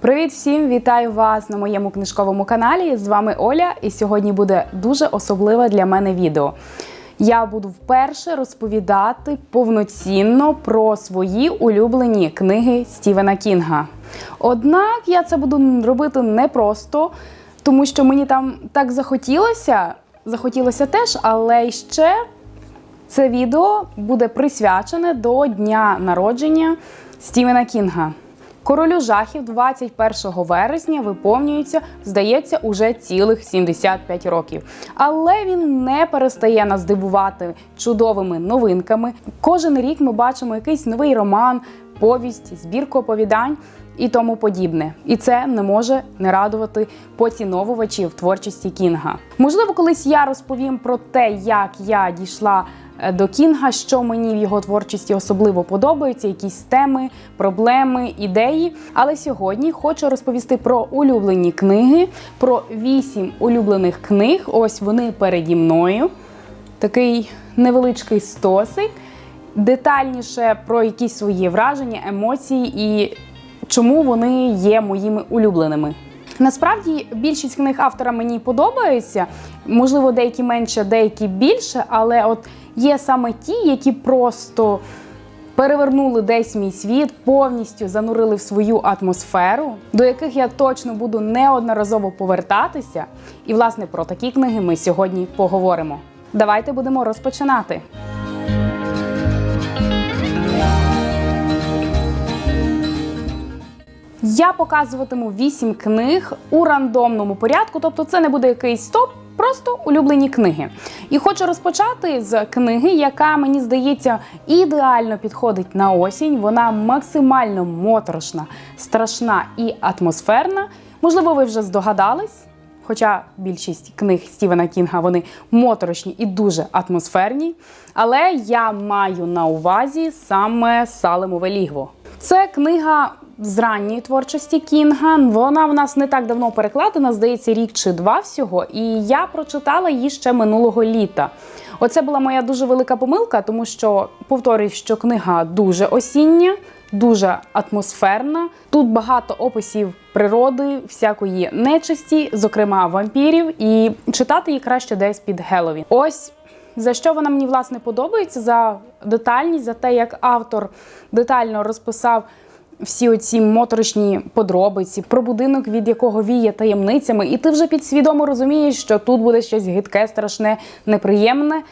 Привіт всім! Вітаю вас на моєму книжковому каналі. З вами Оля, і сьогодні буде дуже особливе для мене відео. Я буду вперше розповідати повноцінно про свої улюблені книги Стівена Кінга. Однак я це буду робити непросто, тому що мені там так захотілося. Захотілося теж, але ще це відео буде присвячене до дня народження Стівена Кінга. Королю жахів 21 вересня виповнюється, здається, уже цілих 75 років. Але він не перестає нас дивувати чудовими новинками. Кожен рік ми бачимо якийсь новий роман, повість, збірку оповідань і тому подібне. І це не може не радувати поціновувачів творчості Кінга. Можливо, колись я розповім про те, як я дійшла до Кінга, що мені в його творчості особливо подобається, якісь теми, проблеми, ідеї. Але сьогодні хочу розповісти про улюблені книги, про вісім улюблених книг. Ось вони переді мною. Такий невеличкий стосик. Детальніше про якісь свої враження, емоції і чому вони є моїми улюбленими. Насправді більшість книг автора мені подобаються, можливо, деякі менше, деякі більше, але от є саме ті, які просто перевернули десь мій світ, повністю занурили в свою атмосферу, до яких я точно буду неодноразово повертатися. І, власне, про такі книги ми сьогодні поговоримо. Давайте будемо розпочинати. Я показуватиму вісім книг у рандомному порядку, тобто це не буде якийсь стоп, просто улюблені книги. І хочу розпочати з книги, яка мені здається ідеально підходить на осінь. Вона максимально моторошна, страшна і атмосферна. Можливо, ви вже здогадались. Хоча більшість книг Стівена Кінга вони моторошні і дуже атмосферні. Але я маю на увазі саме Салемове лігво. Це книга з ранньої творчості Кінга. Вона в нас не так давно перекладена, здається, рік чи два всього. І я прочитала її ще минулого літа. Оце була моя дуже велика помилка, тому що повторюю, що книга дуже осіння. Дуже атмосферна. Тут багато описів природи, всякої нечисті, зокрема вампірів, і читати її краще десь під Геловін. Ось за що вона мені власне подобається? За детальність, за те, як автор детально розписав всі оці моторошні подробиці про будинок, від якого віє таємницями, і ти вже підсвідомо розумієш, що тут буде щось гидке, страшне, неприємне,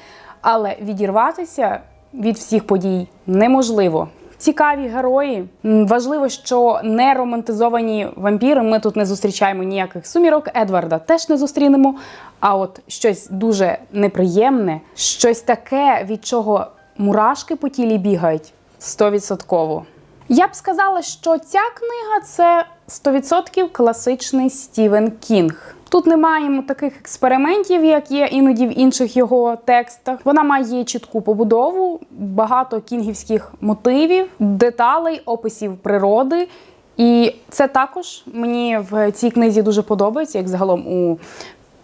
але відірватися від всіх подій неможливо. Цікаві герої. Важливо, що не романтизовані вампіри. Ми тут не зустрічаємо ніяких сумірок. Едварда теж не зустрінемо. А от щось дуже неприємне, щось таке, від чого мурашки по тілі бігають, стовідсотково. Я б сказала, що ця книга це 100% класичний Стівен Кінг. Тут не маємо таких експериментів, як є іноді в інших його текстах. Вона має чітку побудову, багато кінгівських мотивів, деталей, описів природи. І це також мені в цій книзі дуже подобається, як загалом у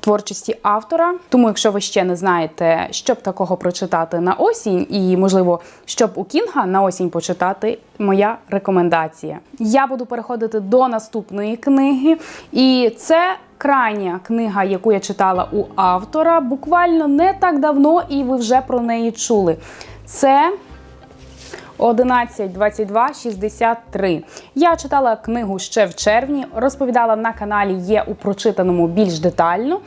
творчості автора. Тому, якщо ви ще не знаєте, що б такого прочитати на осінь, і можливо, щоб у Кінга на осінь почитати, моя рекомендація. Я буду переходити до наступної книги, і це. Крайня книга, яку я читала у автора, буквально не так давно, і ви вже про неї чули. Це 11, 22, 63. Я читала книгу ще в червні, розповідала на каналі є у прочитаному більш детально.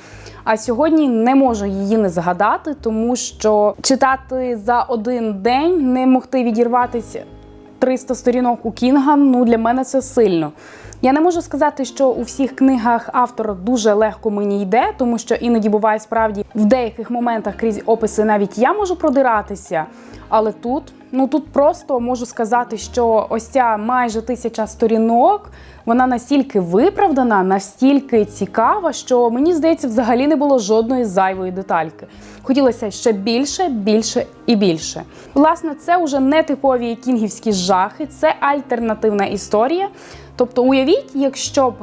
А сьогодні не можу її не згадати, тому що читати за один день, не могти відірватися 300 сторінок у Кінга, ну для мене це сильно. Я не можу сказати, що у всіх книгах автор дуже легко мені йде, тому що іноді буває справді в деяких моментах крізь описи навіть я можу продиратися. Але тут, ну тут просто можу сказати, що ось ця майже тисяча сторінок, вона настільки виправдана, настільки цікава, що мені здається, взагалі не було жодної зайвої детальки. Хотілося ще більше, більше і більше. Власне, це вже не типові кінгівські жахи, це альтернативна історія. Тобто, уявіть, якщо б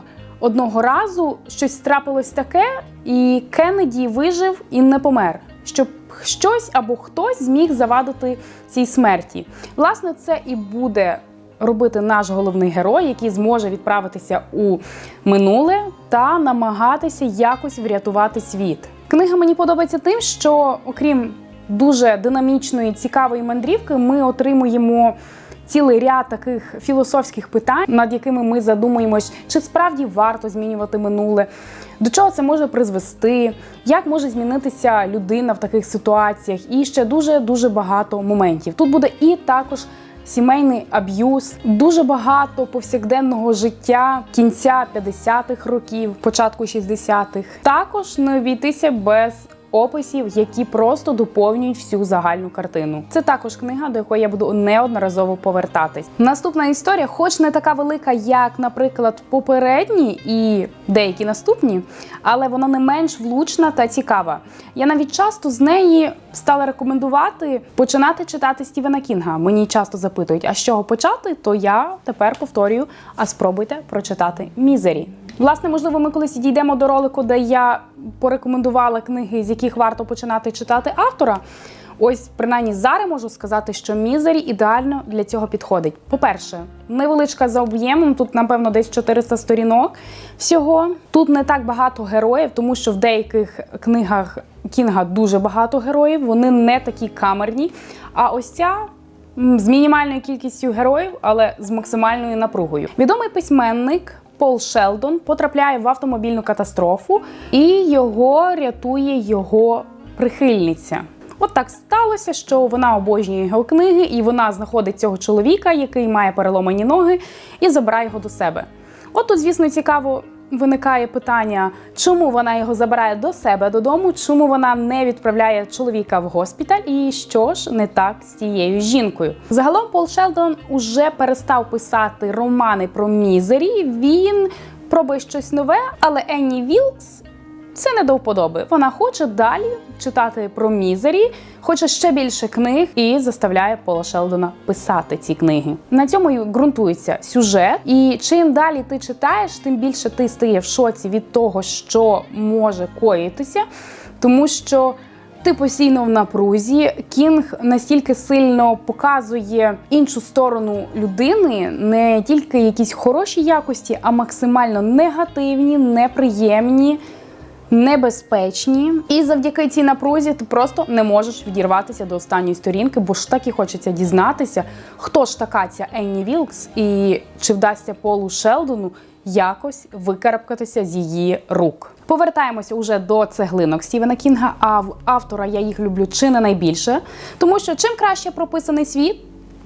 одного разу щось трапилось таке, і Кеннеді вижив і не помер. Щоб щось або хтось зміг завадити цій смерті. Власне, це і буде робити наш головний герой, який зможе відправитися у минуле та намагатися якось врятувати світ. Книга мені подобається тим, що окрім дуже динамічної, цікавої мандрівки, ми отримуємо. Цілий ряд таких філософських питань, над якими ми задумуємось, чи справді варто змінювати минуле, до чого це може призвести, як може змінитися людина в таких ситуаціях, і ще дуже дуже багато моментів. Тут буде і також сімейний аб'юз, дуже багато повсякденного життя кінця 50-х років, початку 60-х. Також не обійтися без описів, які просто доповнюють всю загальну картину. Це також книга, до якої я буду неодноразово повертатись. Наступна історія, хоч не така велика, як, наприклад, попередні і деякі наступні, але вона не менш влучна та цікава. Я навіть часто з неї стала рекомендувати починати читати Стівена Кінга. Мені часто запитують, а з чого почати, то я тепер повторюю: а спробуйте прочитати Мізері. Власне, можливо, ми колись дійдемо до ролику, де я порекомендувала книги, з яких варто починати читати автора. Ось, принаймні, зараз можу сказати, що мізері ідеально для цього підходить. По-перше, невеличка за об'ємом, тут, напевно, десь 400 сторінок всього. Тут не так багато героїв, тому що в деяких книгах Кінга дуже багато героїв, вони не такі камерні. А ось ця з мінімальною кількістю героїв, але з максимальною напругою. Відомий письменник. Пол Шелдон потрапляє в автомобільну катастрофу, і його рятує його прихильниця. От так сталося, що вона обожнює його книги, і вона знаходить цього чоловіка, який має переломані ноги, і забирає його до себе. От тут, звісно, цікаво. Виникає питання, чому вона його забирає до себе додому, чому вона не відправляє чоловіка в госпіталь, і що ж не так з цією жінкою. Загалом Пол Шелдон уже перестав писати романи про мізері. Він пробує щось нове, але Енні Вілкс це не до вподоби. Вона хоче далі читати про мізері, хоче ще більше книг і заставляє Пола Шелдона писати ці книги. На цьому й ґрунтується сюжет. І чим далі ти читаєш, тим більше ти стає в шоці від того, що може коїтися, тому що. Ти постійно в напрузі. Кінг настільки сильно показує іншу сторону людини, не тільки якісь хороші якості, а максимально негативні, неприємні небезпечні, і завдяки цій напрузі ти просто не можеш відірватися до останньої сторінки, бо ж так і хочеться дізнатися, хто ж така ця Енні Вілкс і чи вдасться Полу Шелдону якось викарабкатися з її рук. Повертаємося уже до цеглинок Стівена Кінга. А в автора я їх люблю чи не найбільше, тому що чим краще прописаний світ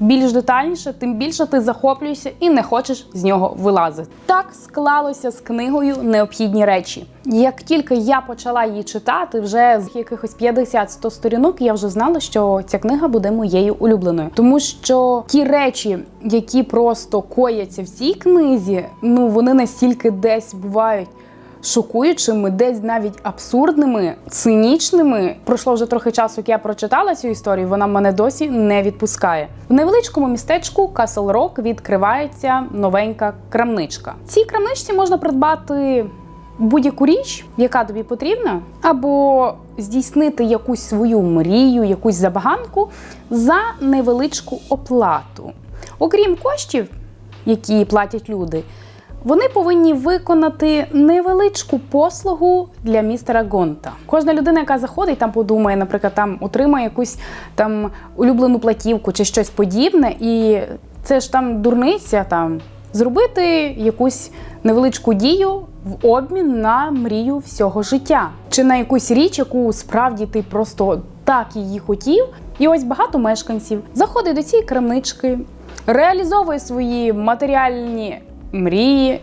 більш детальніше, тим більше ти захоплюєшся і не хочеш з нього вилазити. Так склалося з книгою необхідні речі. Як тільки я почала її читати, вже з якихось 50-100 сторінок, я вже знала, що ця книга буде моєю улюбленою, тому що ті речі, які просто кояться в цій книзі, ну вони настільки десь бувають шокуючими, десь навіть абсурдними, цинічними. Пройшло вже трохи часу, як я прочитала цю історію. Вона мене досі не відпускає. В невеличкому містечку Касл Рок відкривається новенька крамничка. Цій крамничці можна придбати. Будь-яку річ, яка тобі потрібна, або здійснити якусь свою мрію, якусь забаганку за невеличку оплату. Окрім коштів, які платять люди, вони повинні виконати невеличку послугу для містера Гонта. Кожна людина, яка заходить, там подумає, наприклад, там отримає якусь там улюблену платівку чи щось подібне, і це ж там дурниця там зробити якусь невеличку дію в обмін на мрію всього життя, чи на якусь річ, яку справді ти просто так її хотів. І ось багато мешканців заходить до цієї крамнички, реалізовує свої матеріальні мрії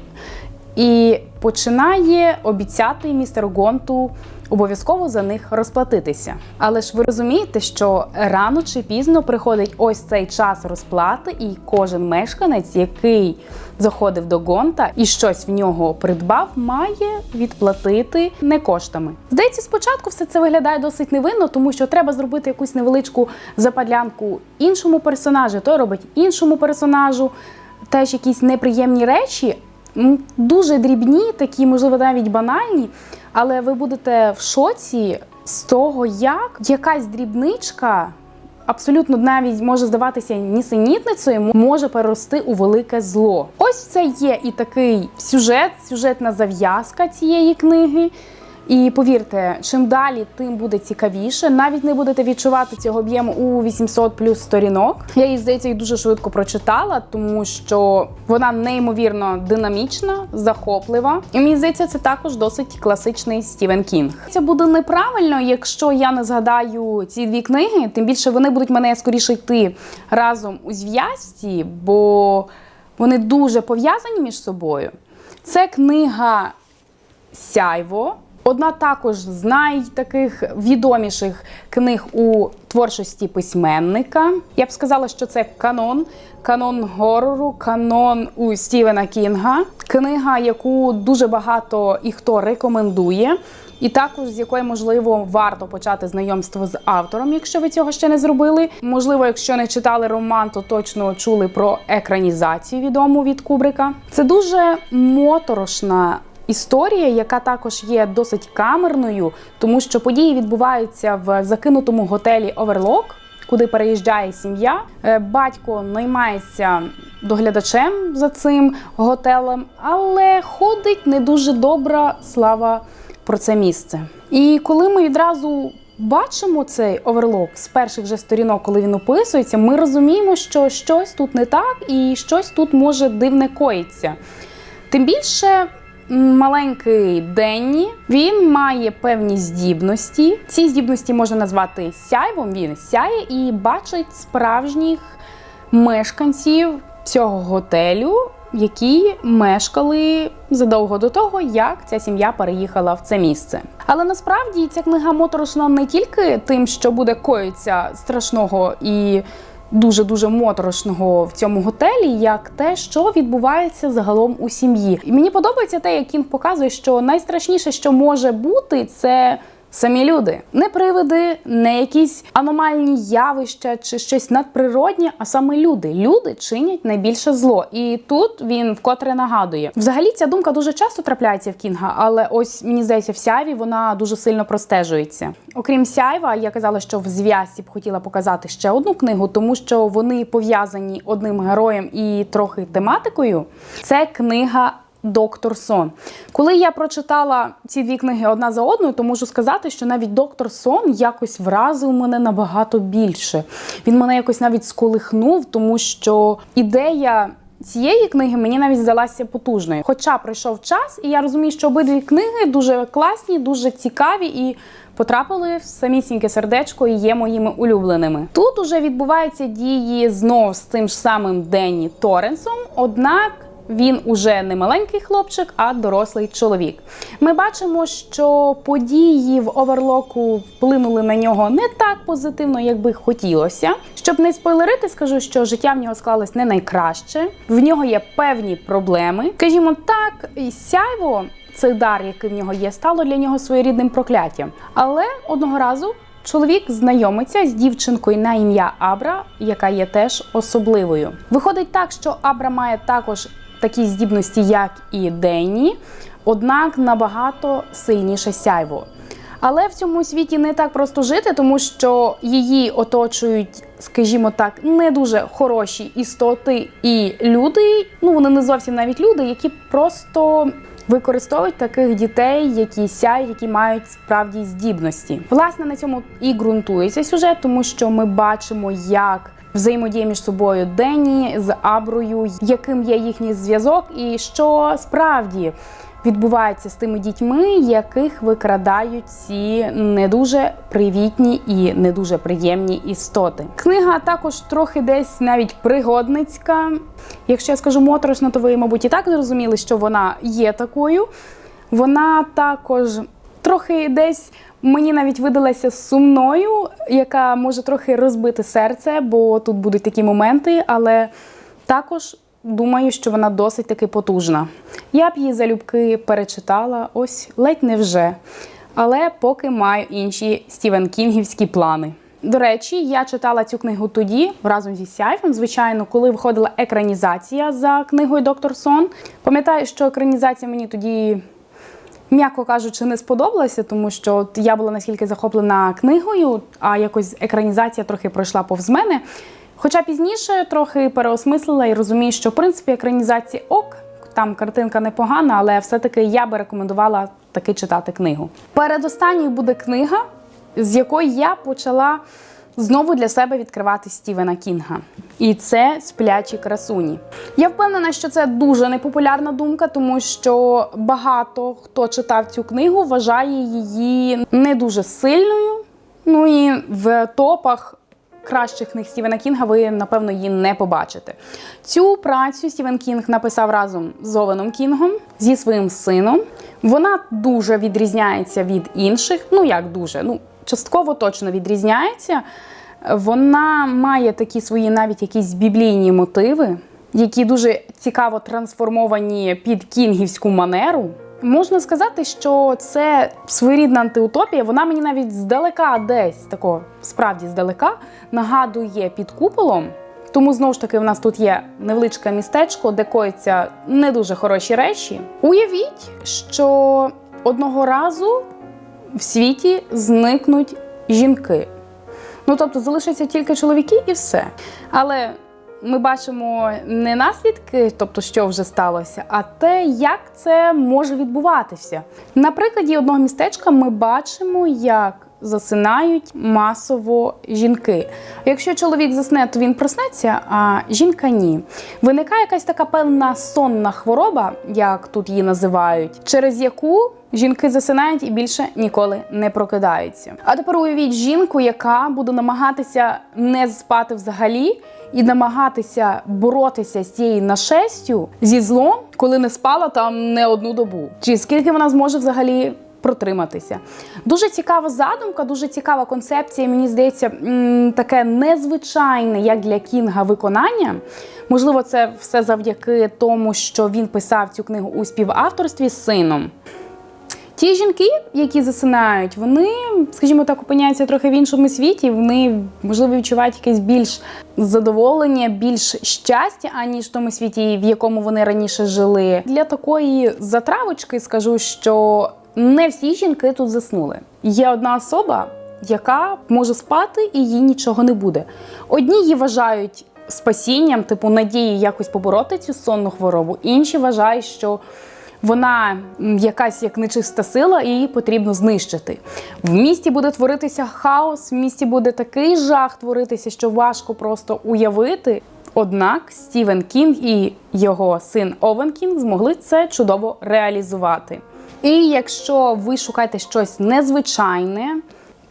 і починає обіцяти містеру Гонту обов'язково за них розплатитися. Але ж ви розумієте, що рано чи пізно приходить ось цей час розплати, і кожен мешканець, який заходив до Гонта і щось в нього придбав, має відплатити не коштами. Здається, спочатку все це виглядає досить невинно, тому що треба зробити якусь невеличку западлянку іншому персонажу, той робить іншому персонажу. Теж якісь неприємні речі, дуже дрібні, такі, можливо, навіть банальні, але ви будете в шоці з того, як якась дрібничка абсолютно навіть може здаватися нісенітницею, може перерости у велике зло. Ось це є і такий сюжет, сюжетна зав'язка цієї книги. І повірте, чим далі, тим буде цікавіше. Навіть не будете відчувати цього об'єму у 800 плюс сторінок. Я її здається і дуже швидко прочитала, тому що вона неймовірно динамічна, захоплива. І мені здається, це також досить класичний Стівен Кінг. Це буде неправильно, якщо я не згадаю ці дві книги. Тим більше вони будуть мене скоріше йти разом у зв'язці, бо вони дуже пов'язані між собою. Це книга Сяйво. Одна також з найтаких відоміших книг у творчості письменника. Я б сказала, що це канон, канон горору, канон у Стівена Кінга. Книга, яку дуже багато і хто рекомендує. І також з якої можливо варто почати знайомство з автором, якщо ви цього ще не зробили. Можливо, якщо не читали роман, то точно чули про екранізацію відому від Кубрика. Це дуже моторошна історія, яка також є досить камерною, тому що події відбуваються в закинутому готелі Оверлок. Куди переїжджає сім'я, Е, батько наймається доглядачем за цим готелем, але ходить не дуже добра слава про це місце. І коли ми відразу бачимо цей оверлок з перших же сторінок, коли він описується, ми розуміємо, що щось тут не так і щось тут може дивне коїться. Тим більше. Маленький Денні він має певні здібності. Ці здібності можна назвати сяйвом. Він сяє і бачить справжніх мешканців цього готелю, які мешкали задовго до того, як ця сім'я переїхала в це місце. Але насправді ця книга моторошна не тільки тим, що буде коїться страшного і дуже дуже моторошного в цьому готелі, як те, що відбувається загалом у сім'ї. І мені подобається те, як Кінг показує, що найстрашніше, що може бути, це. Самі люди, не привиди, не якісь аномальні явища чи щось надприроднє, а саме люди. Люди чинять найбільше зло. І тут він вкотре нагадує. Взагалі ця думка дуже часто трапляється в Кінга, але ось мені здається, в сяйві вона дуже сильно простежується. Окрім сяйва, я казала, що в зв'язці б хотіла показати ще одну книгу, тому що вони пов'язані одним героєм і трохи тематикою. Це книга Доктор Сон. Коли я прочитала ці дві книги одна за одною, то можу сказати, що навіть доктор Сон якось вразив мене набагато більше. Він мене якось навіть сколихнув, тому що ідея. Цієї книги мені навіть здалася потужною. Хоча пройшов час, і я розумію, що обидві книги дуже класні, дуже цікаві і потрапили в самісіньке сердечко і є моїми улюбленими. Тут уже відбуваються дії знов з тим ж самим Денні Торренсом, однак він уже не маленький хлопчик, а дорослий чоловік. Ми бачимо, що події в оверлоку вплинули на нього не так позитивно, як би хотілося. Щоб не спойлерити, скажу, що життя в нього склалось не найкраще. В нього є певні проблеми. Скажімо так, сяйво, цей дар, який в нього є, стало для нього своєрідним прокляттям. Але одного разу. Чоловік знайомиться з дівчинкою на ім'я Абра, яка є теж особливою. Виходить так, що Абра має також такі здібності, як і Денні, однак набагато сильніше сяйво. Але в цьому світі не так просто жити, тому що її оточують, скажімо так, не дуже хороші істоти і люди. Ну вони не зовсім навіть люди, які просто використовують таких дітей, які сяють, які мають справді здібності. Власне, на цьому і ґрунтується сюжет, тому що ми бачимо, як взаємодія між собою Денні з Аброю, яким є їхній зв'язок, і що справді відбувається з тими дітьми, яких викрадають ці не дуже привітні і не дуже приємні істоти. Книга також трохи десь навіть пригодницька. Якщо я скажу моторошна, то ви, мабуть, і так зрозуміли, що вона є такою. Вона також трохи десь мені навіть видалася сумною, яка може трохи розбити серце, бо тут будуть такі моменти, але також думаю, що вона досить таки потужна. Я б її залюбки перечитала, ось ледь не вже. Але поки маю інші Стівен Кінгівські плани. До речі, я читала цю книгу тоді, разом зі Сяйфом, звичайно, коли виходила екранізація за книгою Доктор Сон. Пам'ятаю, що екранізація мені тоді м'яко кажучи, не сподобалася, тому що от я була наскільки захоплена книгою, а якось екранізація трохи пройшла повз мене. Хоча пізніше трохи переосмислила і розумію, що в принципі екранізація ок, там картинка непогана, але все-таки я би рекомендувала таки читати книгу. Передостанньою буде книга, з якої я почала знову для себе відкривати Стівена Кінга. І це сплячі красуні. Я впевнена, що це дуже непопулярна думка, тому що багато хто читав цю книгу, вважає її не дуже сильною. Ну і в топах кращих книг Стівена Кінга ви, напевно, її не побачите. Цю працю Стівен Кінг написав разом з Овеном Кінгом зі своїм сином. Вона дуже відрізняється від інших. Ну як дуже? Ну, частково точно відрізняється. Вона має такі свої навіть якісь біблійні мотиви, які дуже цікаво трансформовані під кінгівську манеру. Можна сказати, що це своєрідна антиутопія. Вона мені навіть здалека, десь тако, справді здалека, нагадує під куполом. Тому знову ж таки, в нас тут є невеличке містечко, де коїться не дуже хороші речі. Уявіть, що одного разу в світі зникнуть жінки. Ну тобто залишаться тільки чоловіки і все. Але ми бачимо не наслідки, тобто що вже сталося, а те, як це може відбуватися. На прикладі одного містечка ми бачимо, як засинають масово жінки. Якщо чоловік засне, то він проснеться, а жінка ні. Виникає якась така певна сонна хвороба, як тут її називають, через яку жінки засинають і більше ніколи не прокидаються. А тепер уявіть жінку, яка буде намагатися не спати взагалі. І намагатися боротися з цією нашестю зі злом, коли не спала там не одну добу. Чи скільки вона зможе взагалі протриматися? Дуже цікава задумка, дуже цікава концепція. Мені здається, таке незвичайне, як для Кінга, виконання. Можливо, це все завдяки тому, що він писав цю книгу у співавторстві з сином. Ті жінки, які засинають, вони, скажімо так, опиняються трохи в іншому світі. Вони можливо відчувають якесь більш задоволення, більш щастя, аніж в тому світі, в якому вони раніше жили. Для такої затравочки скажу, що не всі жінки тут заснули. Є одна особа, яка може спати і їй нічого не буде. Одні її вважають спасінням, типу надії якось побороти цю сонну хворобу. Інші вважають, що вона якась як нечиста сила, і її потрібно знищити. В місті буде творитися хаос, в місті буде такий жах творитися, що важко просто уявити. Однак Стівен Кінг і його син Овен Кінг змогли це чудово реалізувати. І якщо ви шукаєте щось незвичайне,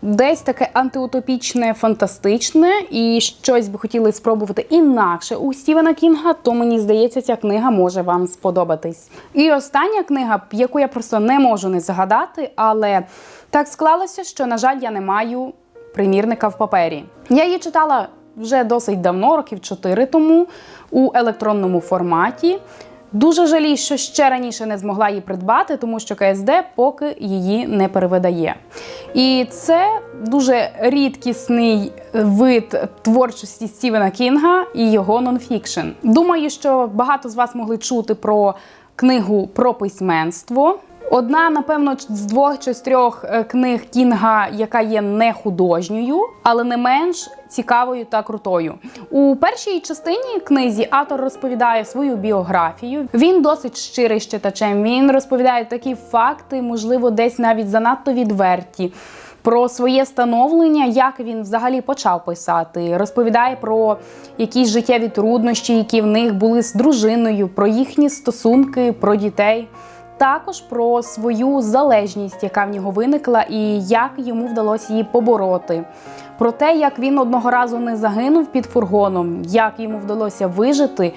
десь таке антиутопічне, фантастичне, і щось би хотіли спробувати інакше у Стівена Кінга, то мені здається, ця книга може вам сподобатись. І остання книга, яку я просто не можу не згадати, але так склалося, що, на жаль, я не маю примірника в папері. Я її читала вже досить давно, років 4 тому, у електронному форматі. Дуже жалію, що ще раніше не змогла її придбати, тому що КСД поки її не перевидає. І це дуже рідкісний вид творчості Стівена Кінга і його нонфікшн. Думаю, що багато з вас могли чути про книгу про письменство. Одна, напевно, з двох чи з трьох е, книг Кінга, яка є не художньою, але не менш цікавою та крутою. У першій частині книзі автор розповідає свою біографію. Він досить щирий з читачем. Він розповідає такі факти, можливо, десь навіть занадто відверті. Про своє становлення, як він взагалі почав писати, розповідає про якісь життєві труднощі, які в них були з дружиною, про їхні стосунки, про дітей також про свою залежність, яка в нього виникла, і як йому вдалося її побороти. Про те, як він одного разу не загинув під фургоном, як йому вдалося вижити,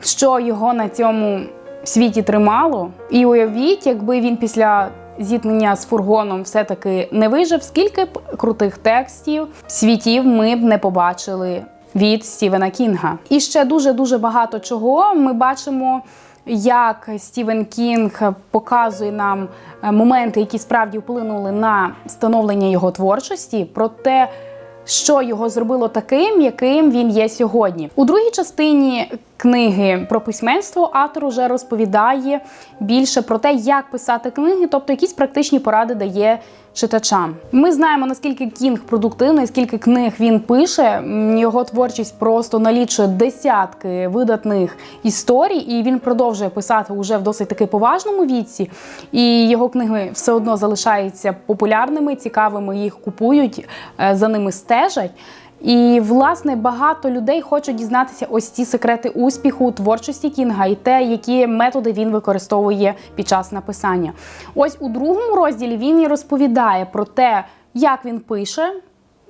що його на цьому світі тримало. І уявіть, якби він після зіткнення з фургоном все-таки не вижив, скільки б крутих текстів, світів ми б не побачили від Стівена Кінга. І ще дуже дуже багато чого ми бачимо як Стівен Кінг показує нам е, моменти, які справді вплинули на становлення його творчості. Проте що його зробило таким, яким він є сьогодні. У другій частині книги про письменство автор уже розповідає більше про те, як писати книги, тобто якісь практичні поради дає читачам. Ми знаємо наскільки Кінг продуктивний, скільки книг він пише. Його творчість просто налічує десятки видатних історій, і він продовжує писати уже в досить таки поважному віці. І його книги все одно залишаються популярними, цікавими. Їх купують, е, за ними стежать. І власне багато людей хочуть дізнатися ось ці секрети успіху у творчості Кінга і те, які методи він використовує під час написання. Ось у другому розділі він і розповідає про те, як він пише,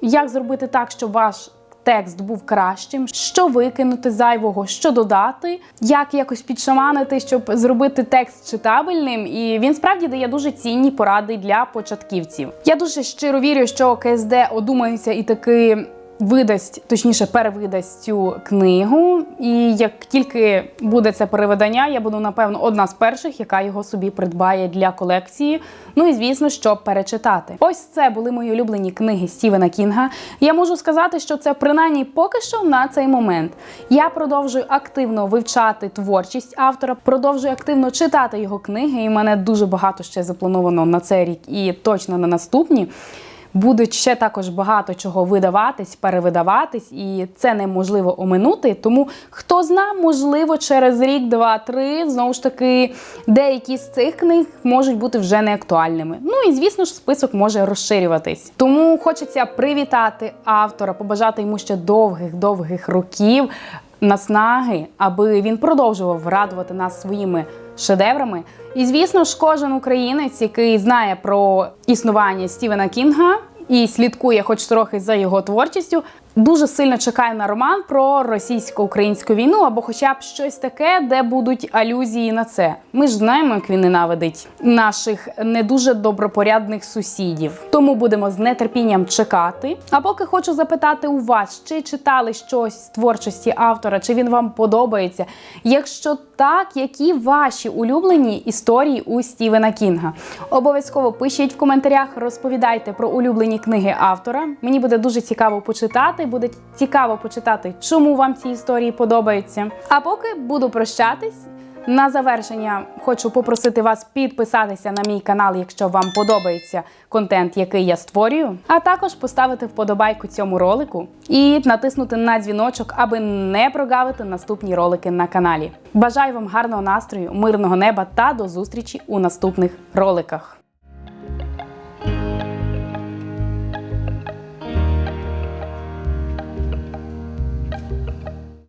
як зробити так, щоб ваш текст був кращим, що викинути зайвого, що додати, як якось підшаманити, щоб зробити текст читабельним. І він справді дає дуже цінні поради для початківців. Я дуже щиро вірю, що КСД одумається і таки. Видасть, точніше, перевидасть цю книгу, і як тільки буде це перевидання, я буду напевно одна з перших, яка його собі придбає для колекції. Ну і звісно, щоб перечитати. Ось це були мої улюблені книги Стівена Кінга. Я можу сказати, що це принаймні поки що на цей момент. Я продовжую активно вивчати творчість автора, продовжую активно читати його книги. І в мене дуже багато ще заплановано на цей рік і точно на наступні. Будуть ще також багато чого видаватись, перевидаватись, і це неможливо оминути. Тому хто зна, можливо, через рік, два, три знову ж таки деякі з цих книг можуть бути вже не актуальними. Ну і звісно ж, список може розширюватись. Тому хочеться привітати автора, побажати йому ще довгих, довгих років наснаги, аби він продовжував радувати нас своїми шедеврами. І звісно ж, кожен українець, який знає про існування Стівена Кінга і слідкує, хоч трохи за його творчістю, дуже сильно чекає на роман про російсько-українську війну або хоча б щось таке, де будуть алюзії на це. Ми ж знаємо, як він ненавидить наших не дуже добропорядних сусідів. Тому будемо з нетерпінням чекати. А поки хочу запитати у вас, чи читали щось з творчості автора, чи він вам подобається? Якщо так, які ваші улюблені історії у Стівена Кінга? Обов'язково пишіть в коментарях, розповідайте про улюблені книги автора. Мені буде дуже цікаво почитати. Буде цікаво почитати, чому вам ці історії подобаються. А поки буду прощатись. На завершення хочу попросити вас підписатися на мій канал, якщо вам подобається контент, який я створюю, а також поставити вподобайку цьому ролику і натиснути на дзвіночок, аби не прогавити наступні ролики на каналі. Бажаю вам гарного настрою, мирного неба та до зустрічі у наступних роликах.